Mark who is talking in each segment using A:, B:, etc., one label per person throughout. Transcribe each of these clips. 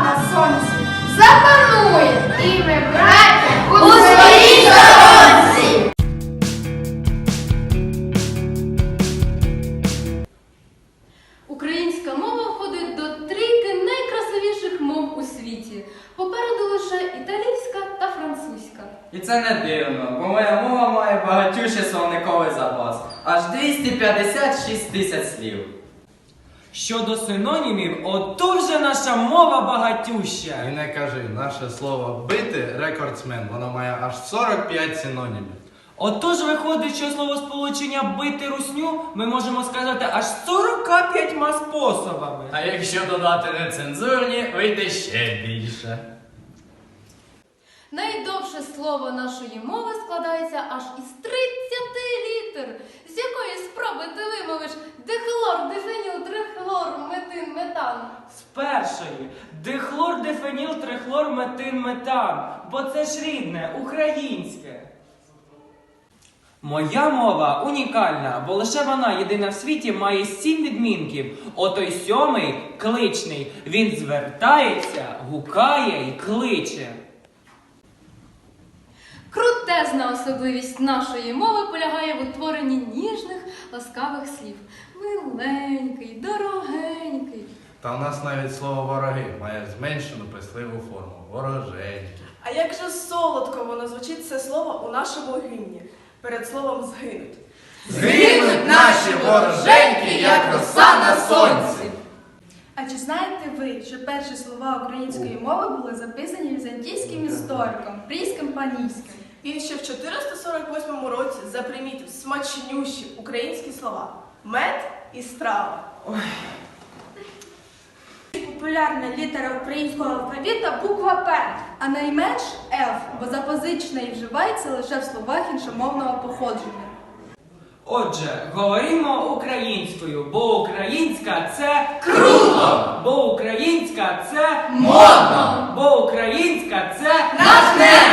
A: на сонці
B: запанує і ми, браття,
C: у своїй сторонці.
B: Українська мова входить до трійки найкрасивіших мов у світі. Попереду лише італійська та французька.
D: І це не дивно, бо моя мова має багатюший словниковий запас. Аж 256 тисяч слів.
E: Щодо синонімів, отут же наша мова багатюща.
F: І не кажи, наше слово бити рекордсмен, воно має аж 45 синонімів.
E: Отож виходить, що словосполучення бити русню ми можемо сказати аж 45 способами.
D: А якщо додати нецензурні, вийде ще більше.
B: Найдовше слово нашої мови складається аж із 30 літер. З якої спроби ти вимовиш дихлор, дифеніл, трихлор, метин, метан.
E: З першої дихлор, дифеніл, трихлор, метин, метан. Бо це ж рідне, українське. Моя мова унікальна, бо лише вона єдина в світі має сім відмінків. Отой сьомий кличний. Він звертається, гукає і кличе.
B: Крутезна особливість нашої мови полягає в утворенні ніжних, ласкавих слів. Миленький, дорогенький.
F: Та у нас навіть слово вороги має зменшену писливу форму. Вороженьки.
A: А як же солодко воно звучить це слово у нашому гімні перед словом згинуть.
F: Згинуть наші вороженьки, як роса на сонці.
A: А чи знаєте ви, що перші слова української мови були записані візантійським істориком Пріском Панійським? Він ще в 448 році запримітив смачнющі українські слова мед і страва.
G: Популярна літера українського
A: алфавіта буква П, а найменш Ф, бо запозичена і вживається лише в словах іншомовного походження.
E: Отже, говоримо українською, бо українська це круто! Бо українська це
B: модно!
E: Бо українська це
B: натхненно!
E: Я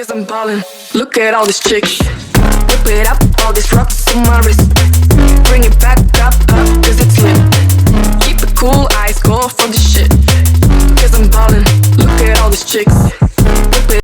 H: Cause I'm ballin', look at all these chicks. Whip it up, all these rocks on my wrist. Bring it back up,